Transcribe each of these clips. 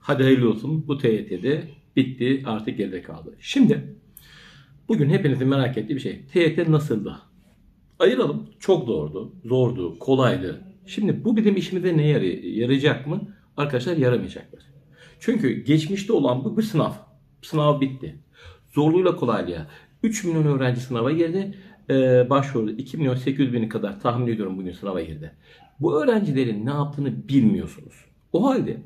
Hadi hayırlı olsun. Bu TYT'de bitti. Artık geride kaldı. Şimdi bugün hepinizin merak ettiği bir şey. TYT nasıldı? Ayıralım. Çok zordu. Zordu. Kolaydı. Şimdi bu bizim işimize ne yaray- yarayacak mı? Arkadaşlar yaramayacaklar. Çünkü geçmişte olan bu bir sınav. Sınav bitti. Zorluğuyla kolaylığa. 3 milyon öğrenci sınava girdi. Ee, başvurdu. 2 milyon 800 bini kadar tahmin ediyorum bugün sınava girdi. Bu öğrencilerin ne yaptığını bilmiyorsunuz. O halde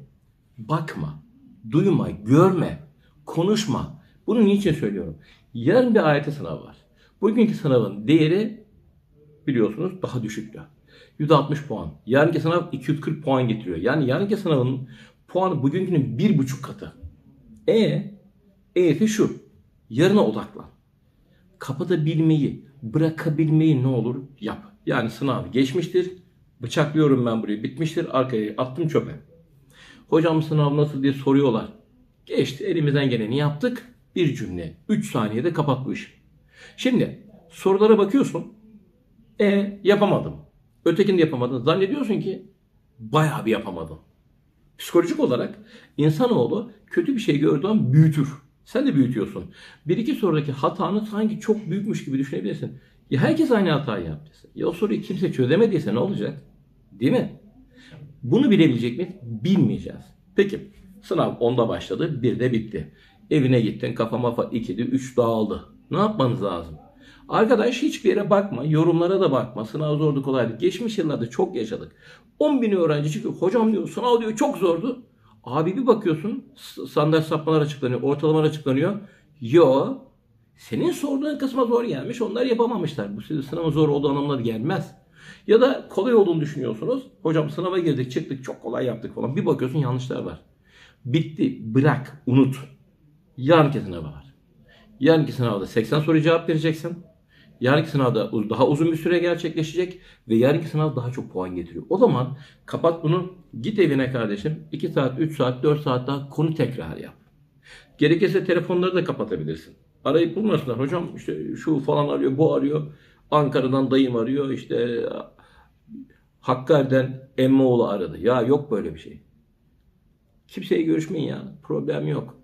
bakma, duyma, görme, konuşma. Bunu niçin söylüyorum? Yarın bir AYT sınavı var. Bugünkü sınavın değeri biliyorsunuz daha düşüktü. 160 puan. Yarınki sınav 240 puan getiriyor. Yani yarınki sınavın puanı bugünkünün bir buçuk katı. E, E'si şu. Yarına odaklan. Kapatabilmeyi, bırakabilmeyi ne olur yap. Yani sınav geçmiştir. Bıçaklıyorum ben burayı. Bitmiştir. Arkaya attım çöpe. Hocam sınav nasıl diye soruyorlar. Geçti. Elimizden geleni yaptık. Bir cümle. 3 saniyede kapat. Şimdi sorulara bakıyorsun. E yapamadım. Ötekini de yapamadın. Zannediyorsun ki bayağı bir yapamadın. Psikolojik olarak insanoğlu kötü bir şey gördüğü an büyütür. Sen de büyütüyorsun. Bir iki sorudaki hatanı sanki çok büyükmüş gibi düşünebilirsin. Ya herkes aynı hatayı yaptıysa, ya o soruyu kimse çözemediyse ne olacak? Değil mi? Bunu bilebilecek miyiz? Bilmeyeceğiz. Peki sınav 10'da başladı, 1'de bitti. Evine gittin, kafa mafa 2'de 3 dağıldı. Ne yapmanız lazım? Arkadaş hiçbir yere bakma, yorumlara da bakma. Sınav zordu kolaydı. Geçmiş yıllarda çok yaşadık. 10 bin öğrenci çıkıyor. Hocam diyor sınav diyor çok zordu. Abi bir bakıyorsun s- sandalye sapmalar açıklanıyor, ortalamalar açıklanıyor. Yo senin sorduğun kısma zor gelmiş. Onlar yapamamışlar. Bu sınavın zor olduğu anlamına gelmez. Ya da kolay olduğunu düşünüyorsunuz. Hocam sınava girdik çıktık çok kolay yaptık falan. Bir bakıyorsun yanlışlar var. Bitti bırak unut. Yarınki sınava var. Yarınki sınavda 80 soru cevap vereceksin. Yarınki sınavda daha uzun bir süre gerçekleşecek ve yarınki sınav daha çok puan getiriyor. O zaman kapat bunu, git evine kardeşim. 2 saat, 3 saat, 4 saat daha konu tekrar yap. Gerekirse telefonları da kapatabilirsin. Arayıp bulmasınlar. Hocam işte şu falan arıyor, bu arıyor. Ankara'dan dayım arıyor. işte Hakkari'den Emmoğlu aradı. Ya yok böyle bir şey. Kimseye görüşmeyin ya. Problem yok.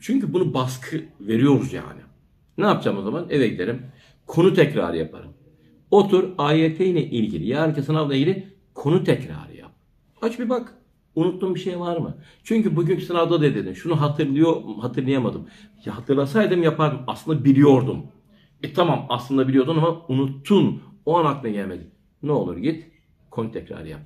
Çünkü bunu baskı veriyoruz yani. Ne yapacağım o zaman? Eve giderim. Konu tekrar yaparım. Otur AYT ile ilgili, yarınki sınavla ilgili konu tekrarı yap. Aç bir bak. Unuttuğun bir şey var mı? Çünkü bugünkü sınavda da dedin. Şunu hatırlıyor, hatırlayamadım. Ya hatırlasaydım yapardım. Aslında biliyordum. E tamam aslında biliyordun ama unuttun. O an aklına gelmedi. Ne olur git konu tekrarı yap.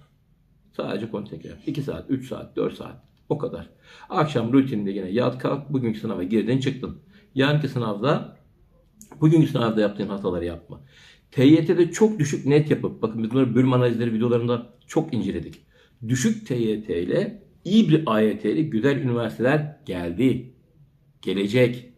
Sadece konu tekrar. 2 saat, 3 saat, 4 saat. O kadar. Akşam rutininde yine yat kalk. Bugünkü sınava girdin çıktın. Yarınki sınavda bugünkü sınavda yaptığın hataları yapma. TYT'de çok düşük net yapıp bakın biz bunları bölüm analizleri videolarında çok inceledik. Düşük TYT ile iyi bir AYT ile güzel üniversiteler geldi. Gelecek.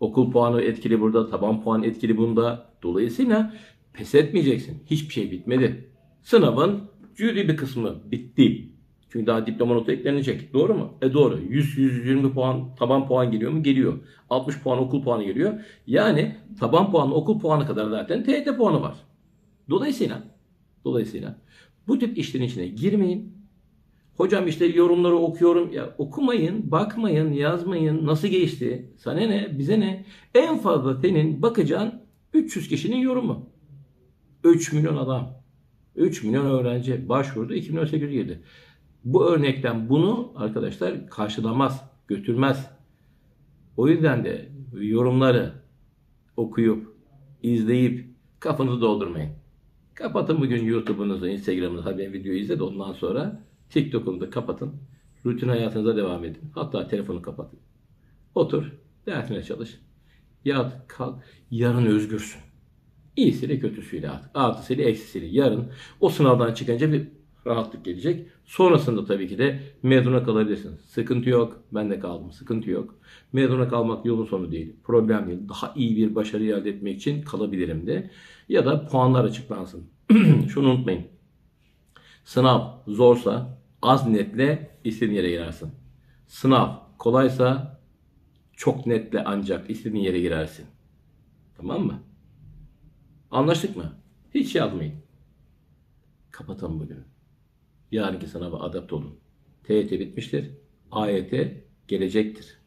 Okul puanı etkili burada, taban puan etkili bunda. Dolayısıyla pes etmeyeceksin. Hiçbir şey bitmedi. Sınavın cüri bir kısmı bitti. Çünkü daha diploma notu eklenecek. Doğru mu? E doğru. 100-120 puan taban puan geliyor mu? Geliyor. 60 puan okul puanı geliyor. Yani taban puanı okul puanı kadar zaten TYT puanı var. Dolayısıyla dolayısıyla bu tip işlerin içine girmeyin. Hocam işte yorumları okuyorum. Ya okumayın, bakmayın, yazmayın. Nasıl geçti? Sana ne? Bize ne? En fazla senin bakacağın 300 kişinin yorumu. 3 milyon adam. 3 milyon öğrenci başvurdu. 2 milyon 800 girdi. Bu örnekten bunu arkadaşlar karşılamaz, götürmez. O yüzden de yorumları okuyup, izleyip kafanızı doldurmayın. Kapatın bugün YouTube'unuzu, Instagram'ınızı, hadi videoyu izle de ondan sonra TikTok'unu da kapatın. Rutin hayatınıza devam edin. Hatta telefonu kapatın. Otur, dersine çalış. Yat, kalk. Yarın özgürsün. İyisiyle kötüsüyle artık. Artısıyla eksisiyle. Yarın o sınavdan çıkınca bir rahatlık gelecek. Sonrasında tabii ki de mezuna kalabilirsin. Sıkıntı yok. Ben de kaldım. Sıkıntı yok. Mezuna kalmak yolun sonu değil. Problem değil. Daha iyi bir başarı elde etmek için kalabilirim de. Ya da puanlar açıklansın. Şunu unutmayın. Sınav zorsa az netle istediğin yere girersin. Sınav kolaysa çok netle ancak istediğin yere girersin. Tamam mı? Anlaştık mı? Hiç yazmayın. Kapatalım bugün. Yarınki sınava adapte olun. TYT bitmiştir. ayete gelecektir.